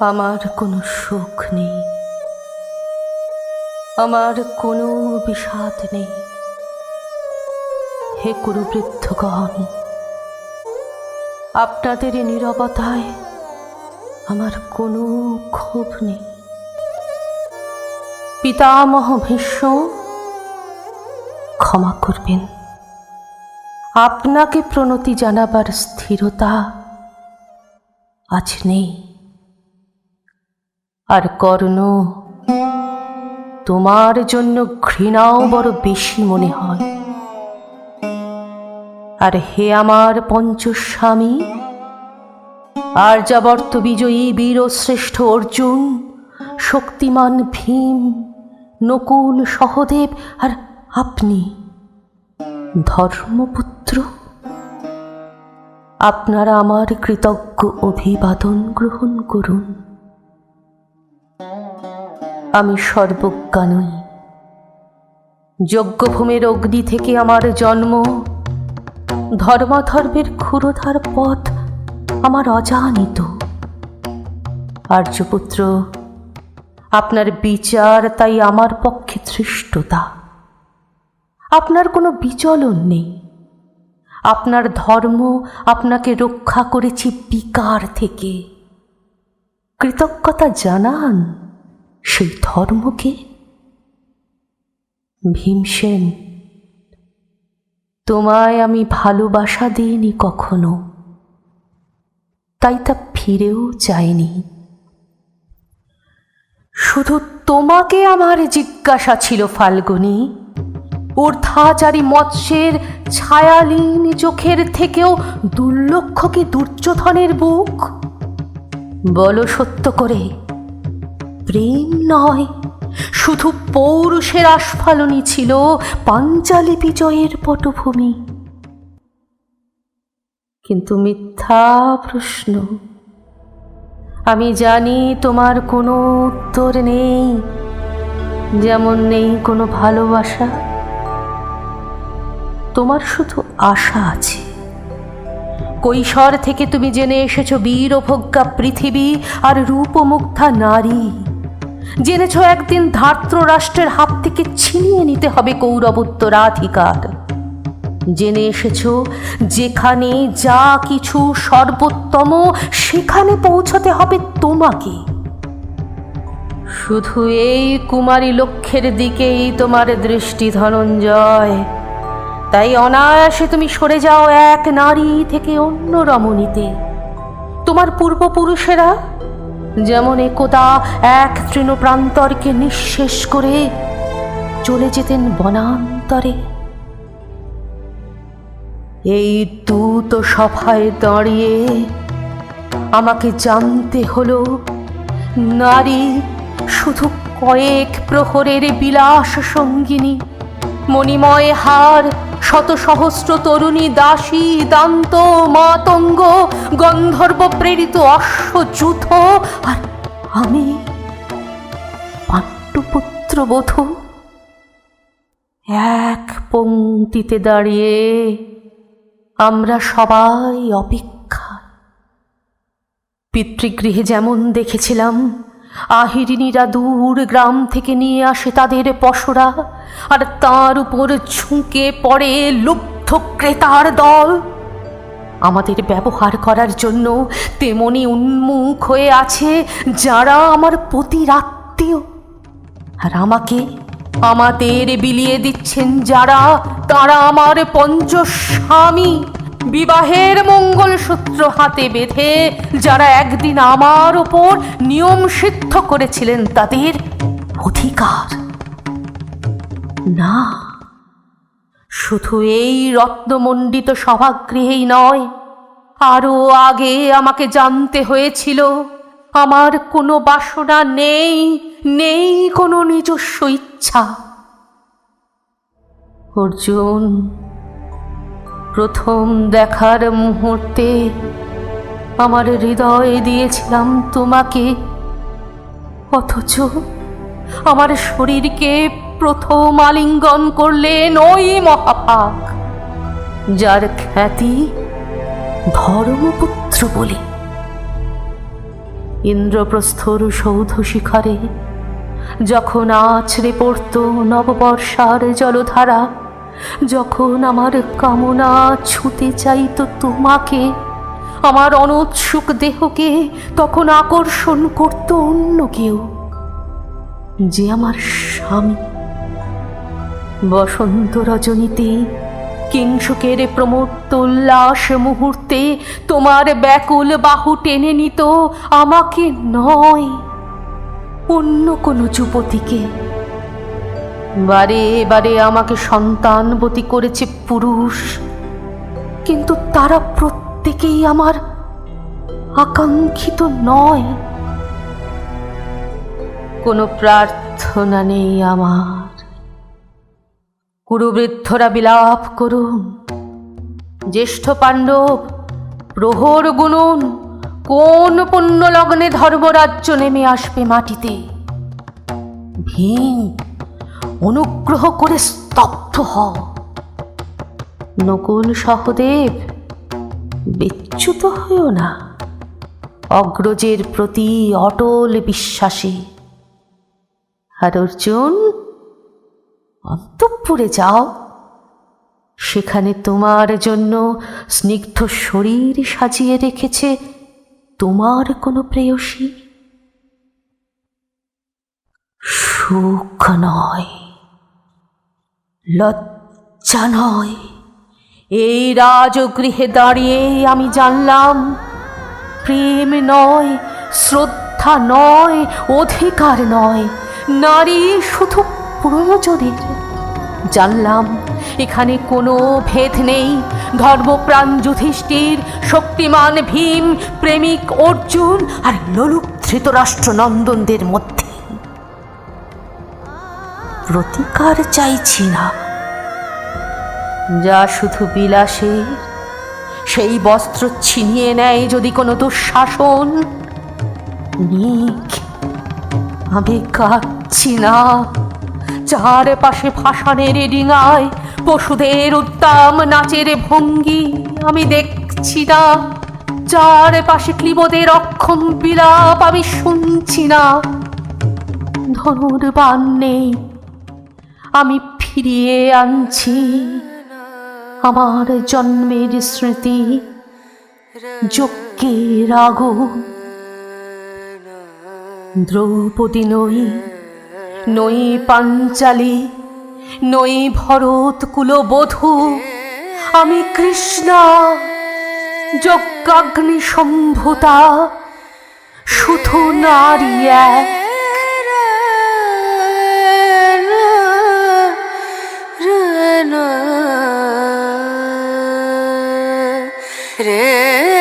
আমার কোনো সুখ নেই। আমার কোনো বিষাদ নেই। হে কুরুবৃদ্ধগণ, আপনাদের এই নীরবতায় আমার কোনো ক্ষোভ নেই। পিতামহ ভীষ্ম, ক্ষমা করবেন। আপনাকে প্রণতি জানাবার স্থিরতা আজ নেই। আর কর্ণ, তোমার জন্য ঘৃণাও বড় বেশি মনে হয়। আর হে আমার পঞ্চস্বামী আর্যাবর্ত বিজয়ী বীর শ্রেষ্ঠ অর্জুন, শক্তিমান ভীম, নকুল, সহদেব, আর আপনি ধর্মপুত্র? আপনারা আমার কৃতজ্ঞ অভিবাদন গ্রহণ করুন। আমি সর্বজ্ঞা নই যজ্ঞভূমের অগ্নি থেকে আমার জন্ম, ধর্মাধর্মের ক্ষুরধার পথ আমার অজানিত। আর্যপুত্র, আপনার বিচার তাই আমার পক্ষে ধৃষ্টতা। আপনার কোনো বিচলন নেই। আপনার ধর্ম আপনাকে রক্ষা করেছি বিকার থেকে। কৃতজ্ঞতা জানান। সেই ধর্মকে? ভীমসেন, তোমায় আমি ভালোবাসা দিইনি কখনো। তাই তা ফিরেও চাইনি শুধু তোমাকে আমার জিজ্ঞাসা ছিল ফাল্গুনি। ঊর্ধ্বাচারী মৎস্যের ছায়ালীন চোখের থেকেও দুর্লক্ষ কি দুর্যোধনের বুক? বলো সত্য করে। প্রেম নয়, শুধু পৌরুষের আস্ফালনই ছিল পাঞ্চালী বিজয়ের পটভূমি। কিন্তু মিথ্যা প্রশ্ন। আমি জানি তোমার কোনো উত্তর নেই, যেমন নেই কোনো ভালোবাসা। তোমার শুধু আশা আছে। কৈশোর থেকে তুমি জেনে এসেছ বীর অভজ্ঞা পৃথিবী আর রূপমুগ্ধা নারী। জেনেছ একদিন ধার্ত্র রাষ্ট্রের হাত থেকে ছিনিয়ে নিতে হবে কৌরবোত্তরাধিকার জেনে এসেছ যেখানে যা কিছু সর্বোত্তম, সেখানে পৌঁছতে হবে তোমাকে। শুধু এই কুমারী লক্ষ্যের দিকেই তোমার দৃষ্টি ধনঞ্জয়। তাই অনায়াসে তুমি সরে যাও এক নারী থেকে অন্য রমণীতে। তোমার পূর্বপুরুষেরা যেমন একদা এক তৃণপ্রান্তরকে নিঃশেষ করে চলে যেতেন বনান্তরে। এই দূত সভায় দাঁড়িয়ে আমাকে জানতে হলো, নারী শুধু কয়েক প্রহরের বিলাস সঙ্গিনী মণিময় হার, শত সহস্র তরুণী দাসী, দান্ত মাতঙ্গ, গন্ধর্ব প্রেরিত অশ্বযুথ আর আমি পাণ্ডুপুত্র বধূ। এক পংক্তিতে দাঁড়িয়ে আমরা সবাই অপেক্ষা। পিতৃগৃহে যেমন দেখেছিলাম আহিরিনীরা দূর গ্রাম থেকে নিয়ে আসে তাদের পশরা, আর তার উপর ঝুঁকে পড়ে লুব্ধ ক্রেতার দল। আমাদের ব্যবহার করার জন্য তেমনি উন্মুখ হয়ে আছে যারা আমার প্রতিরাত্মীয় আর আমাকে আমাদের বিলিয়ে দিচ্ছেন যারা, তারা আমার পঞ্চস্বামী। বিবাহের মঙ্গল সূত্র হাতে বেঁধে যারা একদিন আমার ওপর নিয়ম সিদ্ধ করেছিলেন তাদের অধিকার। না, শুধু এই রত্নমণ্ডিত সভাগৃহেই নয়, আরও আগে আমাকে জানতে হয়েছিল, আমার কোনো বাসনা নেই নেই কোনো নিজস্ব ইচ্ছা। অর্জুন প্রথম দেখার মুহূর্তে আমার হৃদয় দিয়েছিলাম তোমাকে। অথচ আমার শরীরকে প্রথম আলিঙ্গন করলেন ওই মহাপাক যার খ্যাতি ধর্মপুত্র বলে। ইন্দ্রপ্রস্থর সৌধ শিখরে যখন আছড়ে পড়ত নববর্ষার জলধারা যখন আমার কামনা ছুতে চাইতো তোমাকে, আমার অনুৎসুক দেহকে তখন আকর্ষণ করত অন্য কেউ, যে আমার স্বামী। বসন্ত রজনীতে কিংসুকের প্রমত্ত উল্লাস মুহূর্তে তোমার ব্যাকুল বাহু টেনে নিত আমাকে নয়, অন্য কোনো যুবতীকে। বারে বারে আমাকে সন্তানবতী করেছে পুরুষ, কিন্তু তারা প্রত্যেকেই আমার আকাঙ্ক্ষিত নয়। কোনো প্রার্থনা নেই আমার। কুরুবৃদ্ধরা বিলাপ করুন, জ্যেষ্ঠ পাণ্ডব, প্রহর গুনুন, কোন পুণ্য লগ্নে ধর্মরাজ্য নেমে আসবে মাটিতে? ভীম অনুগ্রহ করে স্তব্ধ হ নকুল সহদেব, বিচ্যুত হইও না। অগ্রজের প্রতি অটল বিশ্বাসী। আর অর্জুন, অন্তঃপুরে যাও। সেখানে তোমার জন্য স্নিগ্ধ শরীর সাজিয়ে রেখেছে তোমার কোনো প্রেয়সী। সুখ নয়, লজ্জা নয়। এই রাজগৃহে দাঁড়িয়ে আমি জানলাম, প্রেম নয়, শ্রদ্ধা নয়, অধিকার নয়। নারী শুধু প্রয়োজনের জানলাম, এখানে কোনো ভেদ নেই। ধর্মপ্রাণ যুধিষ্ঠির, শক্তিমান ভীম, প্রেমিক অর্জুন আর লোলুপ ধৃতরাষ্ট্রনন্দনদের মধ্যে। প্রতিকার চাইছি না। যা শুধু বিলাসের, সেই বস্ত্র ছিনিয়ে নেয় যদি কোনো দুঃশাসন। আমি কাঁদছি না। চারপাশে ভাসানের ডিঙায় পশুদের উত্তাম নাচের ভঙ্গি আমি দেখছি না। চারপাশে ক্লিবদের অক্ষম বিলাপ আমি শুনছি না। ধনুর বান নেই আমি ফিরিয়ে আনছি আমার জন্মের স্মৃতি, যজ্ঞের আগুন। দ্রৌপদী নই নই পাঞ্চালী, নই ভরত কুলবধূ। আমি কৃষ্ণা যজ্ঞাগ্নি সম্ভুতা শুধু নারী এক। রে